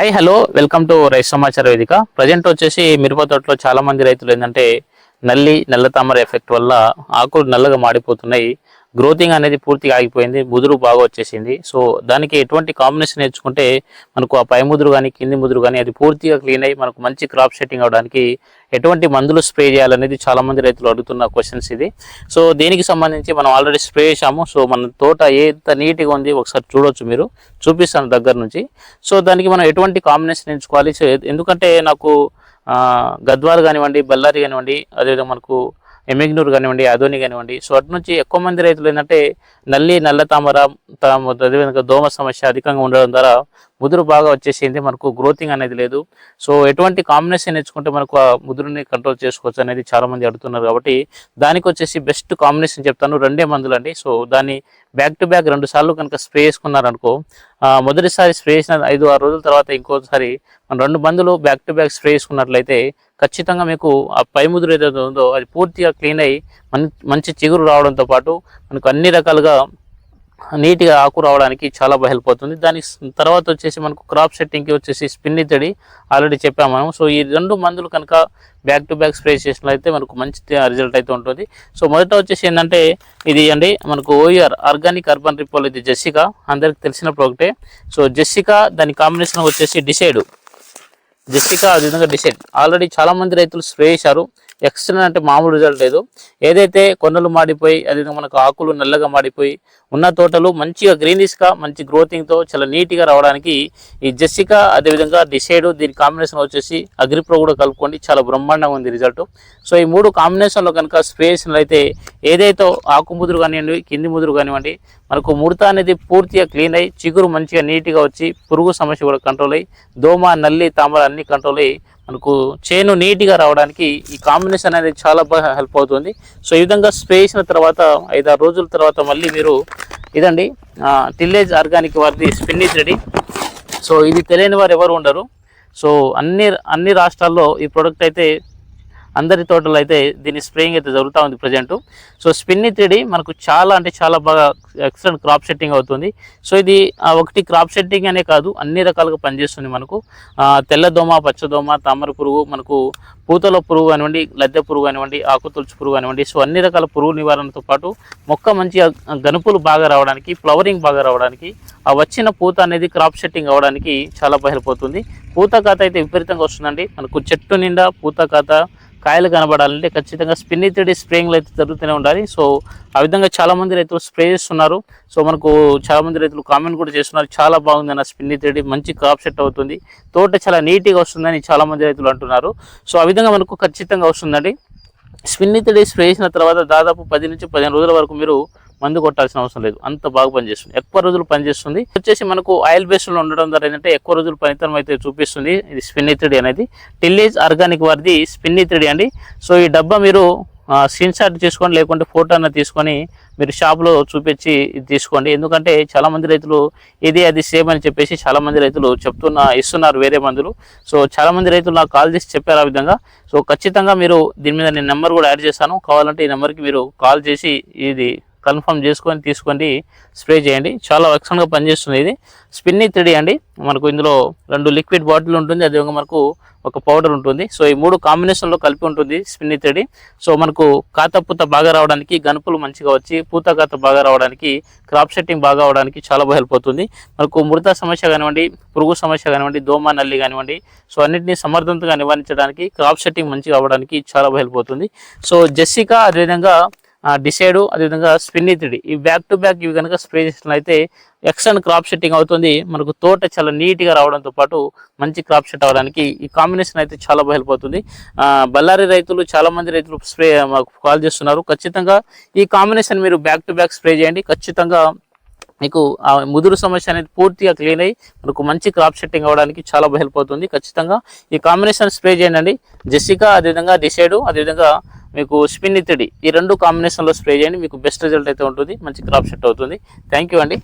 Hi hello welcome to రైతు సమాచార వేదిక ప్రజెంట్ వచ్చేసి మిరప తోటలో చాలా మంది రైతులు ఏంటంటే నల్లి నల్ల తామర ఎఫెక్ట్ వల్ల ఆకులు నల్లగా మాడిపోతున్నాయి. గ్రోతింగ్ అనేది పూర్తిగా ఆగిపోయింది ముదురు బాగా వచ్చేసింది. సో దానికి ఎటువంటి కాంబినేషన్ నేర్చుకుంటే మనకు ఆ పై ముదురు కానీ కింది ముదురు కానీ అది పూర్తిగా క్లీన్ అయ్యి మనకు మంచి క్రాప్ సెట్టింగ్ అవడానికి ఎటువంటి మందులు స్ప్రే చేయాలనేది చాలామంది రైతులు అడుగుతున్న క్వశ్చన్స్ ఇది. సో దీనికి సంబంధించి మనం ఆల్రెడీ స్ప్రే చేసాము సో మన తోట ఎంత నీట్గా ఉంది ఒకసారి చూడొచ్చు మీరు. చూపిస్తాను దగ్గర నుంచి. సో దానికి మనం ఎటువంటి కాంబినేషన్ ఎంచుకోవాలి ఎందుకంటే నాకు గద్వాలు కానివ్వండి బళ్ళారి కానివ్వండి అదేవిధంగా మనకు ఎమ్మిగ్నూరు కానివ్వండి అదోని కానివ్వండి. సో అటు నుంచి ఎక్కువ మంది రైతులు ఏంటంటే నల్లి నల్ల తామర తామ దోమ సమస్య అధికంగా ఉండడం ద్వారా ముదురు బాగా వచ్చేసింది మనకు గ్రోతింగ్ అనేది లేదు. సో ఎటువంటి కాంబినేషన్ ఎంచుకుంటే మనకు ఆ ముదురుని కంట్రోల్ చేసుకోవచ్చు అనేది చాలామంది అడుగుతున్నారు కాబట్టి దానికి వచ్చేసి బెస్ట్ కాంబినేషన్ చెప్తాను రెండే మందులు అండి సో దాన్ని బ్యాక్ టు బ్యాక్ రెండు సార్లు కనుక స్ప్రే చేసుకున్నారనుకో మొదటిసారి స్ప్రే చేసిన ఐదు ఆరు రోజుల తర్వాత ఇంకోసారి మనం రెండు మందులు బ్యాక్ టు బ్యాక్ స్ప్రే చేసుకున్నట్లయితే ఖచ్చితంగా మీకు ఆ పై ముదురు ఏదైతే ఉందో అది పూర్తిగా క్లీన్ అయ్యి మంచి చిగురు రావడంతో పాటు మనకు అన్ని రకాలుగా నీట్గా ఆకు రావడానికి చాలా బాగా హెల్ప్ అవుతుంది. దాని తర్వాత వచ్చేసి మనకు క్రాప్ సెట్టింగ్కి వచ్చేసి స్పిన్ని తడి ఆల్రెడీ చెప్పాము మనం. సో ఈ రెండు మందులు కనుక బ్యాక్ టు బ్యాక్ స్ప్రే చేసినట్లయితే మనకు మంచి రిజల్ట్ అయితే ఉంటుంది. సో మొదట వచ్చేసి ఏంటంటే ఇది అండి మనకు ఓఆర్ ఆర్గానిక్ అర్బన్ రిపోల్ ఇది జెస్సికా. అందరికి తెలిసిన ప్రోడక్టే సో జెస్సికా దాని కాంబినేషన్ వచ్చేసి డిసైడ్. జెస్సికా ఆ విధంగా డిసైడ్. ఆల్రెడీ చాలామంది రైతులు స్ప్రే చేశారు. ఎక్స్టర్నల్ అంటే మామూలు రిజల్ట్ లేదు. ఏదైతే కొనలు మాడిపోయి అదేవిధంగా మనకు ఆకులు నల్లగా మాడిపోయి ఉన్న తోటలు మంచిగా గ్రీనిష్గా మంచి గ్రోతింగ్తో చాలా నీట్గా రావడానికి ఈ జెస్సికా అదేవిధంగా డిసైడ్ దీని కాంబినేషన్ వచ్చేసి అగ్రిప్రో కూడా కలుపుకోండి. చాలా బ్రహ్మాండంగా ఉంది రిజల్ట్ సో ఈ మూడు కాంబినేషన్లో కనుక స్ప్రే చేసినట్లయితే ఏదైతే ఆకు ముదురు కానివ్వండి కింది ముదురు కానివ్వండి మనకు ముడత అనేది పూర్తిగా క్లీన్ అయ్యి చిగురు మంచిగా నీట్గా వచ్చి పురుగు సమస్య కూడా కంట్రోల్ అయ్యి దోమ నల్లి తామర అన్ని కంట్రోల్ అయ్యి మనకు చేను నీట్గా రావడానికి ఈ కాంబినేషన్ అనేది చాలా బాగా హెల్ప్ అవుతుంది. సో ఈ విధంగా స్ప్రే చేసిన తర్వాత ఐదారు రోజుల తర్వాత మళ్ళీ మీరు ఇదండి టిల్లేజ్ ఆర్గానిక్ వారిది స్పిన్నిస్ రెడీ సో ఇది తెలియని వారు ఎవరు ఉండరు. సో అన్ని అన్ని రాష్ట్రాల్లో ఈ ప్రోడక్ట్ అయితే అందరి తోటలో అయితే దీని స్ప్రేయింగ్ అయితే జరుగుతూ ఉంది ప్రజెంట్. సో స్పిన్ని త్రీడి మనకు చాలా అంటే చాలా బాగా ఎక్సలెంట్ క్రాప్ సెట్టింగ్ అవుతుంది. సో ఇది ఆ, ఒకటి క్రాప్ సెట్టింగ్ అనే కాదు అన్ని రకాలుగా పనిచేస్తుంది మనకు. తెల్లదోమ పచ్చదోమ తామర పురుగు మనకు పూతల పురుగు కానివ్వండి లద్దె పురుగు కానివ్వండి ఆకు పురుగు కానివ్వండి సో అన్ని రకాల పురుగు నివారణతో పాటు మొక్క మంచిగా గనుపులు బాగా రావడానికి ఫ్లవరింగ్ బాగా రావడానికి ఆ వచ్చిన పూత అనేది క్రాప్ సెట్టింగ్ అవ్వడానికి చాలా బయలుపోతుంది. పూత ఖాత అయితే విపరీతంగా వస్తుందండి. మనకు చెట్టు నిండా పూత ఖాత కాయలు కనబడాలంటే ఖచ్చితంగా స్పిన్నితిడి స్ప్రేయింగ్లు అయితే జరుగుతూనే ఉండాలి. సో ఆ విధంగా చాలా మంది రైతులు స్ప్రే చేస్తున్నారు. సో మనకు చాలామంది రైతులు కామెంట్ కూడా చేస్తున్నారు. చాలా బాగుంది అన్న స్పిన్నితిడి మంచి క్రాప్ సెట్ అవుతుంది. తోట చాలా నీట్గా వస్తుందని చాలామంది రైతులు అంటున్నారు. సో ఆ విధంగా మనకు ఖచ్చితంగా వస్తుందండి. స్పిన్నితిడి స్ప్రే చేసిన తర్వాత దాదాపు పది నుంచి పదిహేను రోజుల వరకు మీరు మందు కొట్టాల్సిన అవసరం లేదు. అంత బాగా పనిచేస్తుంది. ఎక్కువ రోజులు పనిచేస్తుంది. వచ్చేసి మనకు ఆయిల్ బేస్డ్లో ఉండడం ద్వారా ఏంటంటే ఎక్కువ రోజులు పనితనం అయితే చూపిస్తుంది. ఇది స్పిన్నిత్రిడి అనేది. టిల్లేజ్ ఆర్గానిక్ వారిది స్పిన్నిత్రిడి అండి. సో ఈ డబ్బా మీరు స్క్రీన్ షాట్ చేసుకోండి లేకుంటే ఫోటో అన్న తీసుకొని మీరు షాప్లో చూపించి ఇది తీసుకోండి. ఎందుకంటే చాలామంది రైతులు ఇది అది సేమ్ అని చెప్పేసి చాలామంది రైతులు చెప్తున్న ఇస్తున్నారు వేరే మందులు. సో చాలామంది రైతులు నాకు కాల్ చేసి చెప్పారు ఆ విధంగా. సో ఖచ్చితంగా మీరు దీని మీద నేను నెంబర్ కూడా యాడ్ చేస్తాను. కావాలంటే ఈ నెంబర్కి మీరు కాల్ చేసి ఇది కన్ఫర్మ్ చేసుకొని తీసుకోండి స్ప్రే చేయండి. చాలా ఎక్సలెంట్గా పనిచేస్తుంది ఇది. స్పిన్ని త్రీడీ అండి. మనకు ఇందులో రెండు లిక్విడ్ బాటిల్ ఉంటుంది. అదేవిధంగా మనకు ఒక పౌడర్ ఉంటుంది. సో ఈ మూడు కాంబినేషన్లో కలిపి ఉంటుంది స్పిన్ని త్రీడీ సో మనకు కాత పూత బాగా రావడానికి గనుపులు మంచిగా వచ్చి పూత కాత బాగా రావడానికి క్రాప్ సెట్టింగ్ బాగా అవడానికి చాలా బాగా హెల్ప్ అవుతుంది. మనకు మృత సమస్య కానివ్వండి పురుగు సమస్య కానివ్వండి దోమ నల్లి కానివ్వండి సో అన్నింటినీ సమర్థవంతంగా నివారించడానికి క్రాప్ సెట్టింగ్ మంచిగా అవ్వడానికి చాలా బాగా హెల్ప్ అవుతుంది. సో జెస్సికా అదేవిధంగా డిసైడ్ అదేవిధంగా స్పిన్నితిడి ఈ బ్యాక్ టు బ్యాక్ ఇవి కనుక స్ప్రే చేసినట్లయితే ఎక్సలెంట్ క్రాప్ సెట్టింగ్ అవుతుంది. మనకు తోట చాలా నీట్గా రావడంతో పాటు మంచి క్రాప్ సెట్ అవ్వడానికి ఈ కాంబినేషన్ అయితే చాలా బాగా హెల్ప్ అవుతుంది. బళ్ళారి రైతులు చాలామంది రైతులు స్ప్రే మాకు కాల్ చేస్తున్నారు. ఖచ్చితంగా ఈ కాంబినేషన్ మీరు బ్యాక్ టు బ్యాక్ స్ప్రే చేయండి. ఖచ్చితంగా మీకు ఆ ముదురు సమస్య అనేది పూర్తిగా క్లీన్ అయ్యి మనకు మంచి క్రాప్ సెట్టింగ్ అవ్వడానికి చాలా హెల్ప్ అవుతుంది. ఖచ్చితంగా ఈ కాంబినేషన్ స్ప్రే చేయండి. జెసికా అదేవిధంగా డిసైడ్ అదేవిధంగా మీకు స్పిన్ ఇత్తడి ఈ రెండు కాంబినేషన్లో స్ప్రే చేయండి మీకు బెస్ట్ రిజల్ట్ అయితే ఉంటుంది మంచి క్రాప్ సెట్ అవుతుంది. థ్యాంక్ యూ అండి.